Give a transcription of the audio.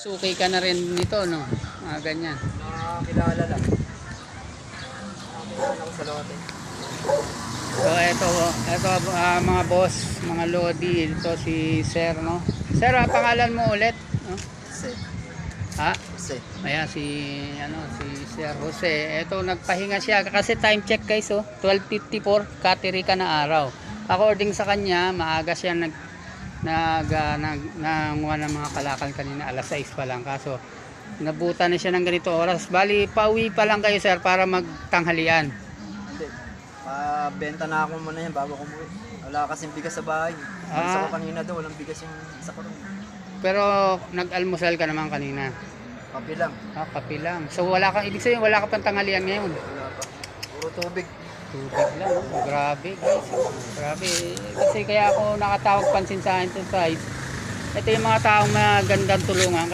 Suki ka na rin nito, no? Mga ganyan. Nakakilala lang. Nakakilala sa lote. So, eto, eto ah, mga boss, mga lodi, ito si Sir, no? Sir, ang pangalan mo ulit? No? Jose. Ha? Jose. Ayan, si, ano, si Sir Jose. Eto, nagpahinga siya. Kasi time check guys, oh. 12.54, katirika na araw. According sa kanya, maaga siya nag, nag, uh, nag, nanguha ng mga kalakal kanina. Alas 6 pa lang. Kaso, nabuta na siya ng ganito oras. Bali, pauwi pa lang kayo, sir, para magtanghalian. Pabenta na ako muna yan bago ko umuwi. Wala kasing bigas sa bahay. Ah. Sa ko kanina daw, walang bigas yung isa ko. Pero, nag-almusal ka naman kanina. Kape lang. Ah, kape lang. So, wala ka, ibig sabihin, wala ka pang tanghalian ngayon. Wala. Puro tubig. Tubig lang. oh. Grabe guys. Grabe. Kasi kaya ako nakatawag pansin sa akin to guys. Ito yung mga taong magandang tulungan.